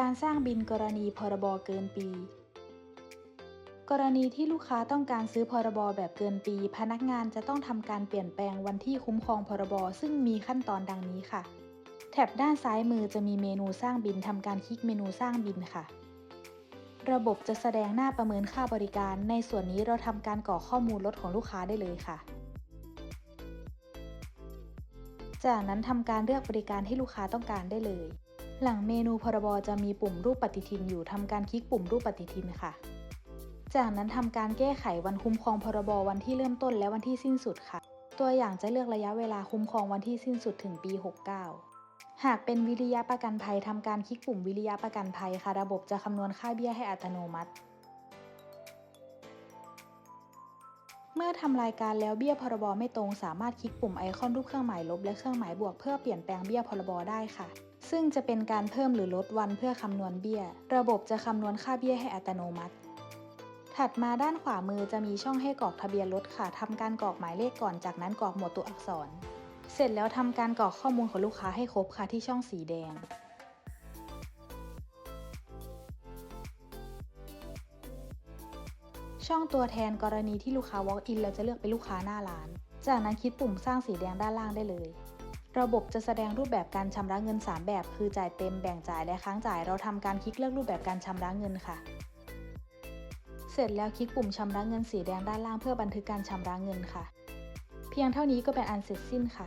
การสร้างบินกรณีพรบเกินปี กรณีที่ลูกค้าต้องการซื้อพรบแบบเกินปี พนักงานจะต้องทำการเปลี่ยนแปลงวันที่คุ้มครองพรบซึ่งมีขั้นตอนดังนี้ค่ะ แถบด้านซ้ายมือจะมีเมนูสร้างบินทำการคลิกเมนูสร้างบินค่ะ ระบบจะแสดงหน้าประเมินค่าบริการ ในส่วนนี้เราทำการกรอกข้อมูลรถของลูกค้าได้เลยค่ะจากนั้นทำการเลือกบริการที่ลูกค้าต้องการได้เลย หลังเมนูพรบจะมีปุ่มรูปปฏิทินอยู่ทำการคลิกปุ่มรูปปฏิทินค่ะ จากนั้นทำการแก้ไขวันคุ้มครองพรบวันที่เริ่มต้นและวันที่สิ้นสุดค่ะ ตัวอย่างจะเลือกระยะเวลาคุ้มครองวันที่สิ้นสุดถึงปี 69 หากเป็นวิริยะประกันภัยทำการคลิกปุ่มวิริยะประกันภัยค่ะ ระบบจะคำนวณค่าเบี้ยให้อัตโนมัติ เมื่อทำรายการแล้วเบี้ยพรบไม่ตรง สามารถคลิกปุ่มไอคอนรูปเครื่องหมายลบและเครื่องหมายบวกเพื่อเปลี่ยนแปลงเบี้ยพรบได้ค่ะ ซึ่งจะเป็นการเพิ่มหรือลดวันเพื่อคำนวณเบี้ย ระบบจะคำนวณค่าเบี้ยให้อัตโนมัติ ถัดมาด้านขวามือจะมีช่องให้กรอกทะเบียนรถค่ะทำการกรอกหมายเลขก่อนจากนั้นกรอกหมวดตัวอักษร เสร็จแล้วทำการกรอกข้อมูลของลูกค้าให้ครบค่ะที่ช่องสีแดง ช่องตัวแทนกรณีที่ลูกค้า walk in เราจะเลือกเป็นลูกค้าหน้าร้าน จากนั้นคลิกปุ่มสร้างสีแดงด้านล่างได้เลย ระบบจะแสดงรูปแบบการชำระเงิน 3 แบบ คือจ่ายเต็มแบ่งจ่ายและค้างจ่าย เราทำการคลิกเลือกรูปแบบการชำระเงินค่ะ เสร็จแล้วคลิกปุ่มชำระเงินสีแดงด้านล่างเพื่อบันทึกการชำระเงินค่ะ เพียงเท่านี้ก็เป็นอันเสร็จสิ้นค่ะ